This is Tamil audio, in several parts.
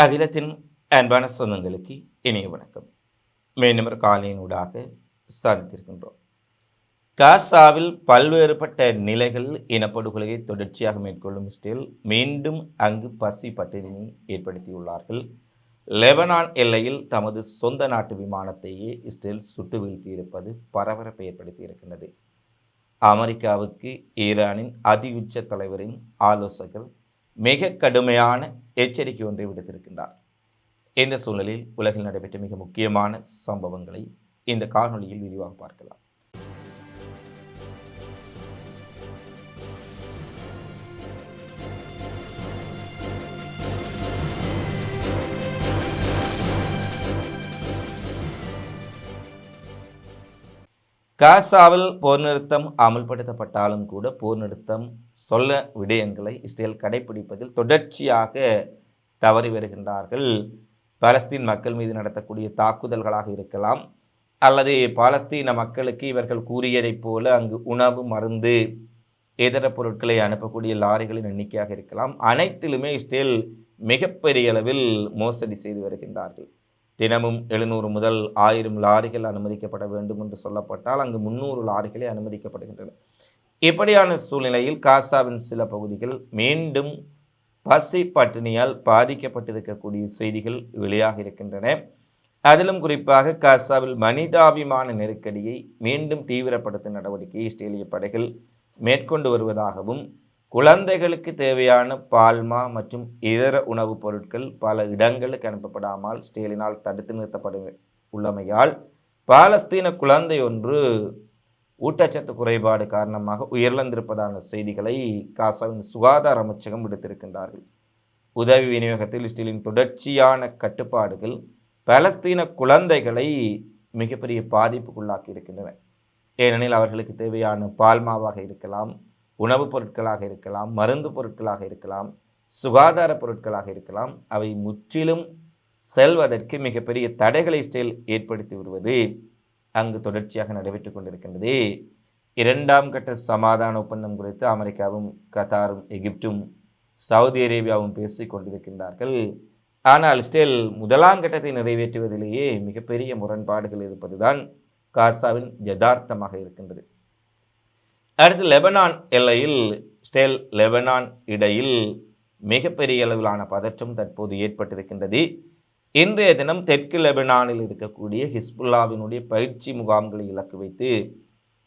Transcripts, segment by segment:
அகிலத்தின் அன்பான சொந்தங்களுக்கு இனிய வணக்கம். மீண்டும் ஒரு காலையினூடாக சாதித்திருக்கின்றோம் காசாவில் பல்வேறுபட்ட நிலைகள் இனப்படுகொலையை தொடர்ச்சியாக மேற்கொள்ளும் இஸ்ரேல் மீண்டும் அங்கு பசி பட்டினி ஏற்படுத்தியுள்ளார்கள். லெபனான் எல்லையில் தமது சொந்த நாட்டு விமானத்தையே இஸ்ரேல் சுட்டு வீழ்த்தியிருப்பது பரபரப்பை ஏற்படுத்தியிருக்கின்றது. அமெரிக்காவுக்கு ஈரானின் அதியுச்ச தலைவரின் ஆலோசகர் மிக கடுமையான எச்சரிக்கை ஒன்றை விடுத்திருக்கின்றார். இந்த சூழலில் உலகில் நடைபெற்ற மிக முக்கியமான சம்பவங்களை இந்த காணொளியில் விரிவாக பார்க்கலாம். காசாவில் போர் நிறுத்தம் அமல்படுத்தப்பட்டாலும் கூட போர் நிறுத்தம் சொல்ல விடயங்களை இஸ்ரேல் கடைபிடிப்பதில் தொடர்ச்சியாக தவறி வருகின்றார்கள். பாலஸ்தீன் மக்கள் மீது நடத்தக்கூடிய தாக்குதல்களாக இருக்கலாம் அல்லது பாலஸ்தீன மக்களுக்கு இவர்கள் கூறியதைப் போல அங்கு உணவு மருந்து இதர பொருட்களை அனுப்பக்கூடிய லாரிகளின் எண்ணிக்கையாக இருக்கலாம். அனைத்திலுமே இஸ்ரேல் மிகப்பெரிய அளவில் மோசடி செய்து வருகின்றார்கள். தினமும் எழுநூறு முதல் ஆயிரம் லாரிகள் அனுமதிக்கப்பட வேண்டும் என்று சொல்லப்பட்டால் அங்கு முன்னூறு லாரிகளே அனுமதிக்கப்படுகின்றன. இப்படியான சூழ்நிலையில் காசாவின் சில பகுதிகள் மீண்டும் பசி பட்டினியால் பாதிக்கப்பட்டிருக்கக்கூடிய செய்திகள் வெளியாக இருக்கின்றன. அதிலும் குறிப்பாக காசாவில் மனிதாபிமான நெருக்கடியை மீண்டும் தீவிரப்படுத்தும் நடவடிக்கையை இஸ்ரேலிய படைகள் மேற்கொண்டு வருவதாகவும் குழந்தைகளுக்கு தேவையான பால்மா மற்றும் இதர உணவுப் பொருட்கள் பல இடங்களுக்கு அனுப்பப்படாமல் ஸ்டேலினால் தடுத்து நிறுத்தப்பட உள்ளமையால் பாலஸ்தீன குழந்தை ஒன்று ஊட்டச்சத்து குறைபாடு காரணமாக உயிரிழந்திருப்பதான செய்திகளை காசாவின் சுகாதார அமைச்சகம் விடுத்திருக்கின்றார்கள். உதவி விநியோகத்தில் இஸ்ரேலின் தொடர்ச்சியான கட்டுப்பாடுகள் பலஸ்தீன குழந்தைகளை மிகப்பெரிய பாதிப்புக்குள்ளாக்கி இருக்கின்றன. ஏனெனில் அவர்களுக்கு தேவையான பால்மாவாக இருக்கலாம் உணவுப் பொருட்களாக இருக்கலாம் மருந்து பொருட்களாக இருக்கலாம் சுகாதார பொருட்களாக இருக்கலாம். அவை முற்றிலும் செல்வதற்கு மிகப்பெரிய தடைகளை இஸ்ரேல் ஏற்படுத்தி வருவது அங்கு தொடர்ச்சியாக நடைபெற்று கொண்டிருக்கின்றது. இரண்டாம் கட்ட சமாதான ஒப்பந்தம் குறித்து அமெரிக்காவும் கத்தாரும் எகிப்தும் சவுதி அரேபியாவும் பேசிக் கொண்டிருக்கின்றார்கள். ஆனால் ஸ்டில் முதலாம் கட்டத்தை நிறைவேற்றுவதிலேயே மிகப்பெரிய முரண்பாடுகள் இருப்பதுதான் காசாவின் யதார்த்தமாக இருக்கின்றது. அடுத்து லெபனான் எல்லையில் ஸ்டேல் லெபனான் இடையில் மிகப்பெரிய அளவிலான பதற்றம் தற்போது ஏற்பட்டிருக்கின்றது. இன்றைய தினம் தெற்கு லெபனானில் இருக்கக்கூடிய ஹிஸ்புல்லாவினுடைய பயிற்சி முகாம்களை இலக்கு வைத்து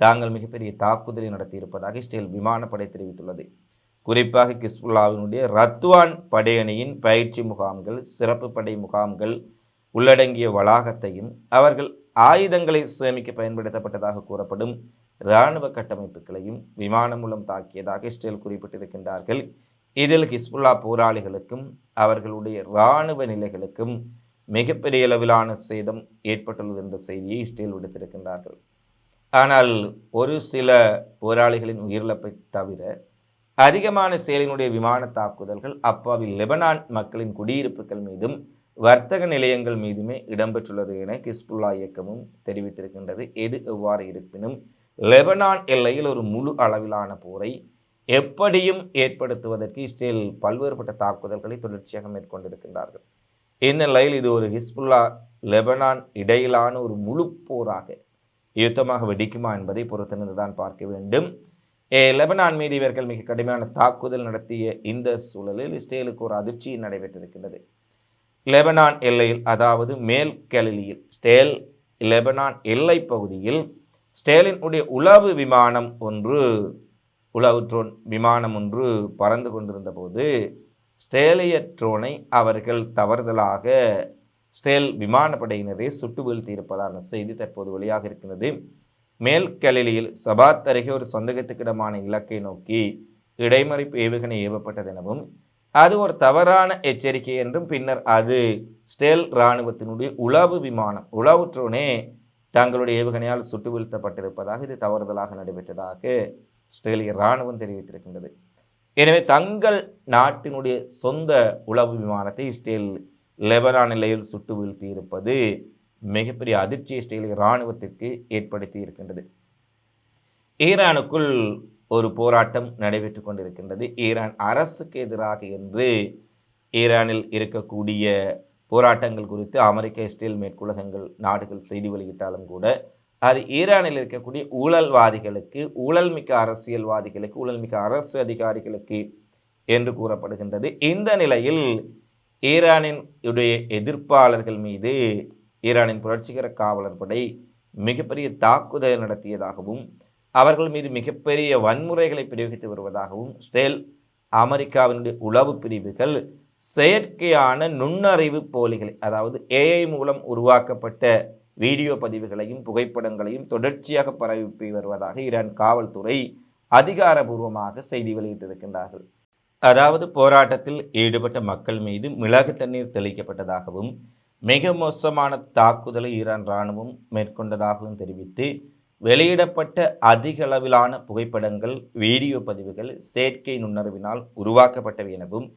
தாங்கள் மிகப்பெரிய தாக்குதலை நடத்தியிருப்பதாக இஸ்ரேல் விமானப்படை தெரிவித்துள்ளது. குறிப்பாக ஹிஸ்புல்லாவினுடைய ரத்வான் படையணியின் பயிற்சி முகாம்கள் சிறப்பு படை முகாம்கள் உள்ளடங்கிய வளாகத்தையும் அவர்கள் ஆயுதங்களை சேமிக்க பயன்படுத்தப்பட்டதாக கூறப்படும் இராணுவ கட்டமைப்புகளையும் விமானம் மூலம் தாக்கியதாக இஸ்ரேல் குறிப்பிட்டிருக்கின்றார்கள். இதில் ஹிஸ்புல்லா போராளிகளுக்கும் அவர்களுடைய இராணுவ நிலைகளுக்கும் மிகப்பெரிய அளவிலான சேதம் ஏற்பட்டுள்ளது என்ற செய்தியை இஸ்ரேல் விடுத்திருக்கின்றார்கள். ஆனால் ஒரு சில போராளிகளின் உயிரிழப்பை தவிர அதிகமான செயலினுடைய விமான தாக்குதல்கள் அப்பாவில் லெபனான் மக்களின் குடியிருப்புகள் மீதும் வர்த்தக நிலையங்கள் மீதுமே இடம்பெற்றுள்ளது என ஹிஸ்புல்லா இயக்கமும் தெரிவித்திருக்கின்றது. எது எவ்வாறு இருப்பினும் லெபனான் எல்லையில் ஒரு முழு அளவிலான போரை எப்படியும் ஏற்படுத்துவதற்கு இஸ்ரேல் பல்வேறுபட்ட தாக்குதல்களை தொடர்ச்சியாக மேற்கொண்டிருக்கின்றார்கள். இந்நிலையில் இது ஒரு ஹிஸ்புல்லா லெபனான் இடையிலான ஒரு முழு போராக யுத்தமாக வெடிக்குமா என்பதை பொறுத்திருந்து தான் பார்க்க வேண்டும். ஏ, லெபனான் மீது இவர்கள் மிக கடுமையான தாக்குதல் நடத்திய இந்த சூழலில் இஸ்ரேலுக்கு ஒரு அதிர்ச்சி நடைபெற்றிருக்கின்றது. லெபனான் எல்லையில் அதாவது மேல் கலிலியில் ஸ்டேல் லெபனான் எல்லை பகுதியில் ஸ்டேலினுடைய உளவு விமானம் ஒன்று உளவு ட்ரோன் விமானம் ஒன்று பறந்து கொண்டிருந்த போது ஸ்டேலிய ட்ரோனை அவர்கள் தவறுதலாக ஸ்டேல் விமானப்படையினரை சுட்டு வீழ்த்தியிருப்பதான செய்தி தற்போது வெளியாக இருக்கிறது மேல் கலிலியில் சபாத் அருகே ஒரு சந்தேகத்துக்கிடமான இலக்கை நோக்கி இடைமறிப்பு ஏவுகணை ஏவப்பட்டது எனவும் அது ஒரு தவறான எச்சரிக்கை என்றும் பின்னர் அது ஸ்டேல் இராணுவத்தினுடைய உளவு விமானம் உளவுற்றோனே தங்களுடைய ஏவுகணையால் சுட்டு வீழ்த்தப்பட்டிருப்பதாக இது தவறுதலாக நடைபெற்றதாக ஆஸ்திரேலிய இராணுவம் தெரிவித்திருக்கின்றது. எனவே தங்கள் நாட்டினுடைய சொந்த உளவு விமானத்தை இஸ்ரேல் லெபனான் நிலையில் சுட்டு வீழ்த்தி இருப்பது மிகப்பெரிய அதிர்ச்சி இஸ்ரேலிய இராணுவத்திற்கு ஏற்படுத்தி இருக்கின்றது. ஈரானுக்குள் ஒரு போராட்டம் நடைபெற்று கொண்டிருக்கின்றது. ஈரான் அரசுக்கு எதிராக என்று ஈரானில் இருக்கக்கூடிய போராட்டங்கள் குறித்து அமெரிக்க இஸ்ரேல் மேற்குலகங்கள் நாடுகள் செய்தி வெளியிட்டாலும் கூட அது ஈரானில் இருக்கக்கூடிய ஊழல்வாதிகளுக்கு ஊழல்மிக்க அரசியல்வாதிகளுக்கு ஊழல்மிக்க அரசு அதிகாரிகளுக்கு என்று கூறப்படுகின்றது. இந்த நிலையில் ஈரானின் உடைய எதிர்ப்பாளர்கள் மீது ஈரானின் புரட்சிகர காவலர் படை மிகப்பெரிய தாக்குதல் நடத்தியதாகவும் அவர்கள் மீது மிகப்பெரிய வன்முறைகளை பிரயோகித்து வருவதாகவும் ஸ்டேல் அமெரிக்காவினுடைய உளவு பிரிவுகள் செயற்கையான நுண்ணறிவு போலிகளை அதாவது ஏஐ மூலம் உருவாக்கப்பட்ட வீடியோ பதிவுகளையும் புகைப்படங்களையும் தொடர்ச்சியாக பரப்பி வருவதாக ஈரான் காவல்துறை அதிகாரபூர்வமாக செய்தி வெளியிட்டிருக்கின்றார்கள். அதாவது போராட்டத்தில் ஈடுபட்ட மக்கள் மீது மிளகு தண்ணீர் தெளிக்கப்பட்டதாகவும் மிக மோசமான தாக்குதலை ஈரான் இராணுவம் மேற்கொண்டதாகவும் தெரிவித்து வெளியிடப்பட்ட அதிக அளவிலான புகைப்படங்கள் வீடியோ பதிவுகள் செயற்கை நுண்ணறிவினால் உருவாக்கப்பட்டவை எனவும்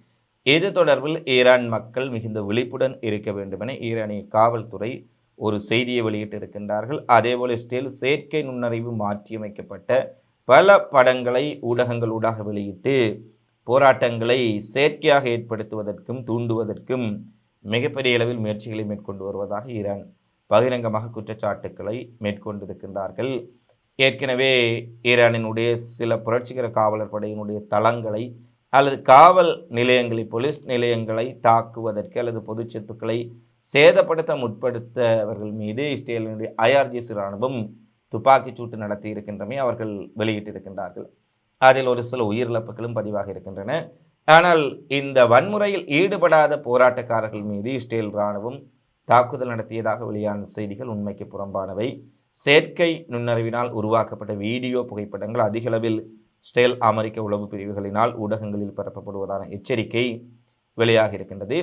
இது தொடர்பில் ஈரான் மக்கள் மிகுந்த விழிப்புடன் இருக்க வேண்டுமென ஈரானிய காவல்துறை ஒரு செய்தியை வெளியிட்டிருக்கின்றார்கள். அதேபோல் ஸ்டில் செயற்கை நுண்ணறிவு மாற்றியமைக்கப்பட்ட பல படங்களை ஊடகங்கள் ஊடாக வெளியிட்டு போராட்டங்களை செயற்கையாக ஏற்படுத்துவதற்கும் தூண்டுவதற்கும் மிகப்பெரிய அளவில் முயற்சிகளை மேற்கொண்டு வருவதாக ஈரான் பகிரங்கமாக குற்றச்சாட்டுக்களை மேற்கொண்டிருக்கின்றார்கள். ஏற்கனவே ஈரானினுடைய சில புரட்சிகர காவலர் படையினுடைய தளங்களை அல்லது காவல் நிலையங்களை போலீஸ் நிலையங்களை தாக்குவதற்கு அல்லது பொது சொத்துக்களை சேதப்படுத்த முற்படுத்தவர்கள் மீது இஸ்ரேலினுடைய ஐஆர்ஜிசி இராணுவம் துப்பாக்கிச் சூட்டு நடத்தி இருக்கின்றமை அவர்கள் வெளியிட்டிருக்கின்றார்கள். அதில் ஒரு சில உயிரிழப்புகளும் பதிவாக இருக்கின்றன. ஆனால் இந்த வன்முறையில் ஈடுபடாத போராட்டக்காரர்கள் மீது இஸ்ரேல் இராணுவம் தாக்குதல் நடத்தியதாக வெளியான செய்திகள் உண்மைக்கு புறம்பானவை. செயற்கை நுண்ணறிவினால் உருவாக்கப்பட்ட வீடியோ புகைப்படங்கள் அதிகளவில் ஸ்டேல் அமெரிக்க உளவு பிரிவுகளினால் ஊடகங்களில் பரப்பப்படுவதான எச்சரிக்கை வெளியாக இருக்கின்றது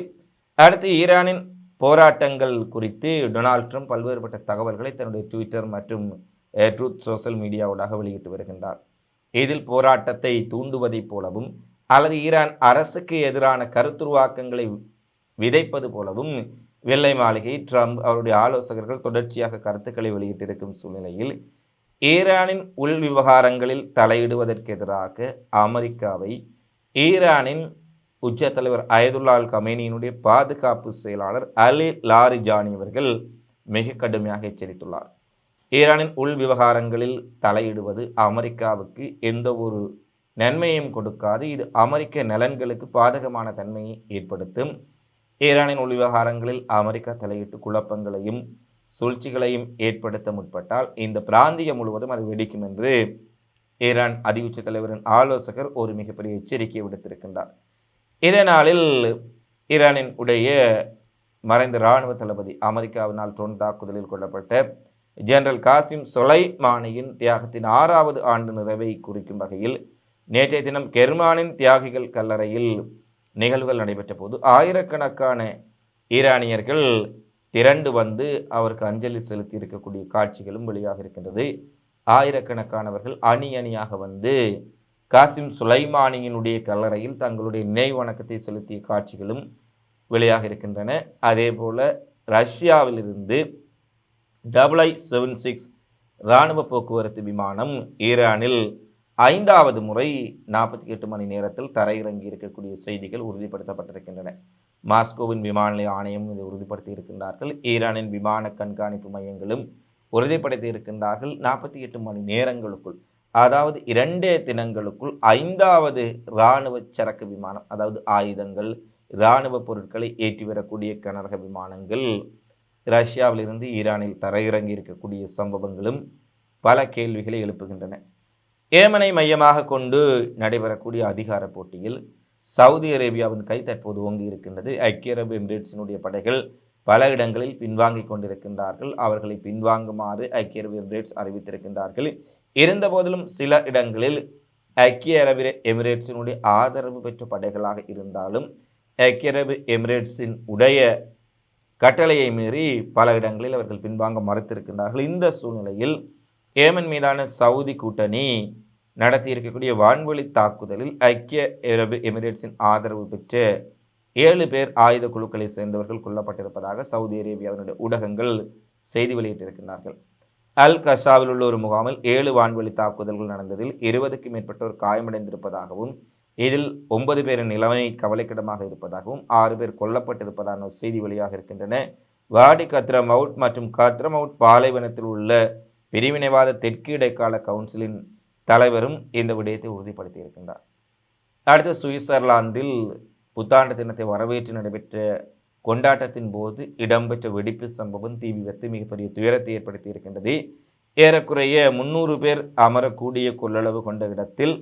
அடுத்து ஈரானின் போராட்டங்கள் குறித்து டொனால்ட் ட்ரம்ப் பல்வேறுபட்ட தகவல்களை தன்னுடைய ட்விட்டர் மற்றும் ட்ரூத் சோஷியல் மீடியாவோடாக வெளியிட்டு வருகின்றார். இதில் போராட்டத்தை தூண்டுவதைப் போலவும் அல்லது ஈரான் அரசுக்கு எதிரான கருத்துருவாக்கங்களை விதைப்பது போலவும் வெள்ளை மாளிகை ட்ரம்ப் அவருடைய ஆலோசகர்கள் தொடர்ச்சியாக கருத்துக்களை வெளியிட்டிருக்கும் சூழ்நிலையில் ஈரானின் உள் விவகாரங்களில் தலையிடுவதற்கு எதிராக அமெரிக்காவை ஈரானின் உச்ச தலைவர் அயதுல்லால் கமேனியினுடைய பாதுகாப்பு செயலாளர் அலி லாரிஜானி அவர்கள் மிக கடுமையாக எச்சரித்துள்ளார். ஈரானின் உள் விவகாரங்களில் தலையிடுவது அமெரிக்காவுக்கு எந்த ஒரு நன்மையும் கொடுக்காது. இது அமெரிக்க நலன்களுக்கு பாதகமான தன்மையை ஏற்படுத்தும். ஈரானின் உள் விவகாரங்களில் அமெரிக்கா தலையிட்டு குழப்பங்களையும் சூழ்ச்சிகளையும் ஏற்படுத்த முற்பட்டால் இந்த பிராந்தியம் முழுவதும் அது வெடிக்கும் என்று ஈரான் அதிகுச்ச தலைவரின் ஆலோசகர் ஒரு மிகப்பெரிய எச்சரிக்கையை விடுத்திருக்கின்றார். இதனாலில் ஈரானின் உடைய மறைந்த இராணுவ தளபதி அமெரிக்காவினால் ட்ரோன் தாக்குதலில் கொல்லப்பட்ட ஜெனரல் காசிம் சொலைமானியின் தியாகத்தின் ஆறாவது ஆண்டு நிறைவை குறிக்கும் வகையில் நேற்றைய தினம் கெர்மானின் தியாகிகள் கல்லறையில் நிகழ்வுகள் நடைபெற்ற போது ஆயிரக்கணக்கான ஈரானியர்கள் திரண்டு வந்து அவருக்கு அஞ்சலி செலுத்தி இருக்கக்கூடிய காட்சிகளும் வெளியாக இருக்கின்றது. ஆயிரக்கணக்கானவர்கள் அணி அணியாக வந்து காசிம் சுலைமானியினுடைய கல்லறையில் தங்களுடைய நினைவு வணக்கத்தை செலுத்திய காட்சிகளும் வெளியாக இருக்கின்றன. அதே போல் ரஷ்யாவிலிருந்து டபுள் ஐ செவன் சிக்ஸ் இராணுவ போக்குவரத்து விமானம் ஈரானில் ஐந்தாவது முறை நாற்பத்தி எட்டு மணி நேரத்தில் தரையிறங்கி இருக்கக்கூடிய செய்திகள் உறுதிப்படுத்தப்பட்டிருக்கின்றன. மாஸ்கோவின் விமான நிலைய ஆணையம் இதை உறுதிப்படுத்தி இருக்கின்றார்கள். ஈரானின் விமான கண்காணிப்பு மையங்களும் உறுதிப்படுத்தி இருக்கின்றார்கள். நாற்பத்தி எட்டு மணி நேரங்களுக்குள் அதாவது இரண்டே தினங்களுக்குள் ஐந்தாவது இராணுவ சரக்கு விமானம் அதாவது ஆயுதங்கள் இராணுவ பொருட்களை ஏற்றி வரக்கூடிய கனரக விமானங்கள் ரஷ்யாவிலிருந்து ஈரானில் தரையிறங்கி இருக்கக்கூடிய சம்பவங்களும் பல கேள்விகளை எழுப்புகின்றன. ஏமனை மையமாக கொண்டு நடைபெறக்கூடிய அதிகார போட்டியில் சவுதி அரேபியாவின் கை தற்போது ஓங்கி இருக்கின்றது. ஐக்கிய அரபு எமிரேட்ஸினுடைய படைகள் பல இடங்களில் பின்வாங்கிக் கொண்டிருக்கின்றார்கள். அவர்களை பின்வாங்குமாறு ஐக்கிய அரபு எமிரேட்ஸ் அறிவித்திருக்கின்றார்கள். இருந்தபோதிலும் சில இடங்களில் ஐக்கிய அரபு எமிரேட்ஸினுடைய ஆதரவு பெற்ற படைகளாக இருந்தாலும் ஐக்கிய அரபு எமிரேட்ஸின் உடைய கட்டளையை மீறி பல இடங்களில் அவர்கள் பின்வாங்க மறுத்திருக்கின்றார்கள். இந்த சூழ்நிலையில் ஏமன் மீதான சவுதி கூட்டணி நடத்தி இருக்கக்கூடிய வான்வழி தாக்குதலில் ஐக்கிய அரபு எமிரேட்ஸின் ஆதரவு பெற்று ஏழு பேர் ஆயுத குழுக்களை சேர்ந்தவர்கள் கொல்லப்பட்டிருப்பதாக சவுதி அரேபியாவினுடைய ஊடகங்கள் செய்தி வெளியிட்டிருக்கிறார்கள் அல் கஷாவில் உள்ள ஒரு முகாமில் ஏழு வான்வெளி தாக்குதல்கள் நடந்ததில் இருபதுக்கும் மேற்பட்டோர் காயமடைந்திருப்பதாகவும் இதில் ஒன்பது பேரின் நிலைமை கவலைக்கிடமாக இருப்பதாகவும் ஆறு பேர் கொல்லப்பட்டிருப்பதான செய்தி வெளியாக இருக்கின்றன. வாடி கத்ரமவுட் மற்றும் கத்ரமவுட் பாலைவனத்தில் உள்ள பிரிவினைவாத தெற்கு இடைக்கால கவுன்சிலின் தலைவரும் இந்த விடயத்தை உறுதிப்படுத்தி இருக்கின்றார் அடுத்து சுவிட்சர்லாந்தில் புத்தாண்டு தினத்தை வரவேற்று நடைபெற்ற கொண்டாட்டத்தின் போது இடம்பெற்ற வெடிப்பு சம்பவம் தீ விபத்து மிகப்பெரிய துயரத்தை ஏற்படுத்தி இருக்கின்றது. ஏறக்குறைய முன்னூறு பேர் அமரக்கூடிய கொள்ளளவு கொண்ட இடத்தில்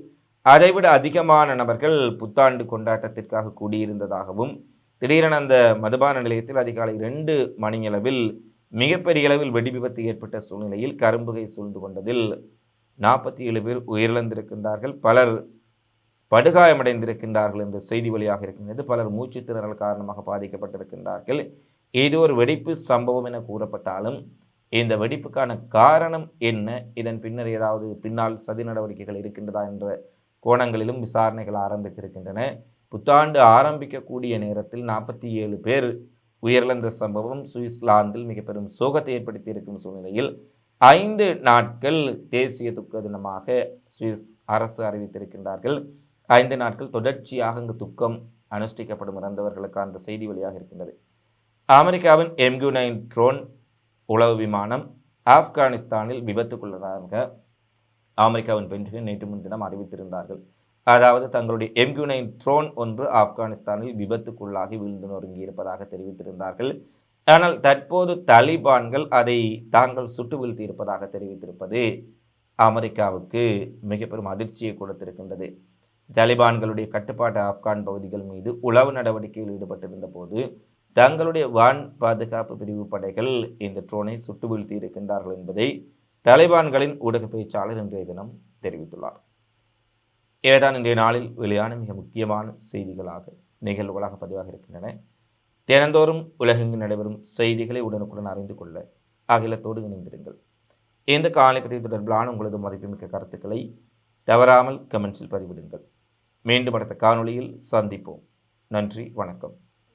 அதைவிட அதிகமான நபர்கள் புத்தாண்டு கொண்டாட்டத்திற்காக கூடியிருந்ததாகவும் திடீரென அந்த மதுபான நிலையத்தில் அதிகாலை இரண்டு மணியளவில் மிகப்பெரிய அளவில் வெடி விபத்து ஏற்பட்ட சூழ்நிலையில் கரும்புகை சூழ்ந்து கொண்டதில் நாற்பத்தி ஏழு பேர் உயிரிழந்திருக்கின்றார்கள். பலர் படுகாயமடைந்திருக்கின்றார்கள் என்ற செய்தி வழியாக இருக்கின்றது. பலர் மூச்சு திணறல் காரணமாக பாதிக்கப்பட்டிருக்கின்றார்கள். இது ஒரு வெடிப்பு சம்பவம் என கூறப்பட்டாலும் இந்த வெடிப்புக்கான காரணம் என்ன? இதன் பின்னர் ஏதாவது பின்னால் சதி நடவடிக்கைகள் இருக்கின்றதா என்ற கோணங்களிலும் விசாரணைகள் ஆரம்பித்திருக்கின்றன. புத்தாண்டு ஆரம்பிக்கக்கூடிய நேரத்தில் நாற்பத்தி ஏழு பேர் உயிரிழந்த சம்பவம் சுவிட்சர்லாந்தில் மிக பெரும் சோகத்தை ஏற்படுத்தி இருக்கும் சூழ்நிலையில் ஐந்து நாட்கள் தேசிய துக்க தினமாக சுவிஸ் அரசு அறிவித்திருக்கின்றார்கள். ஐந்து நாட்கள் தொடர்ச்சியாக இங்கு துக்கம் அனுஷ்டிக்கப்படும் இறந்தவர்களுக்கு அந்த செய்தி வழியாக இருக்கின்றது. அமெரிக்காவின் எம்கியூ நைன் ட்ரோன் உளவு விமானம் ஆப்கானிஸ்தானில் விபத்துக்குள்ளதாக அமெரிக்காவின் பென்டகன் நேற்று முன்தினம் அறிவித்திருந்தார்கள். அதாவது தங்களுடைய எம்கியூ நைன் ட்ரோன் ஒன்று ஆப்கானிஸ்தானில் விபத்துக்குள்ளாகி வீழ்ந்து நொறுங்கி இருப்பதாக தெரிவித்திருந்தார்கள். ஆனால் தற்போது தலிபான்கள் அதை தாங்கள் சுட்டு வீழ்த்தி இருப்பதாக தெரிவித்திருப்பது அமெரிக்காவுக்கு மிக பெரும் அதிர்ச்சியை கொடுத்திருக்கின்றது. தலிபான்களுடைய கட்டுப்பாட்டு ஆப்கான் பகுதிகள் மீது உளவு நடவடிக்கையில் ஈடுபட்டிருந்த போது தங்களுடைய வான் பாதுகாப்பு பிரிவு படைகள் இந்த ட்ரோனை சுட்டு வீழ்த்தி இருக்கின்றார்கள் என்பதை தலிபான்களின் ஊடக பேச்சாளர் இன்றைய தினம் தெரிவித்துள்ளார். இவைதான் இன்றைய நாளில் வெளியான மிக முக்கியமான செய்திகளாக நிகழ்வுகளாக பதிவாக இருக்கின்றன. தினந்தோறும் உலகெங்கு நடைபெறும் செய்திகளை உடனுக்குடன் அறிந்து கொள்ள அகிலத்தோடு இணைந்திருங்கள். இந்த காலைப்பதி தொடர்பிலான உங்களது மதிப்புமிக்க கருத்துக்களை தவறாமல் கமெண்ட்ஸில் பதிவிடுங்கள். மீண்டும் அடுத்த காணொளியில் சந்திப்போம். நன்றி வணக்கம்.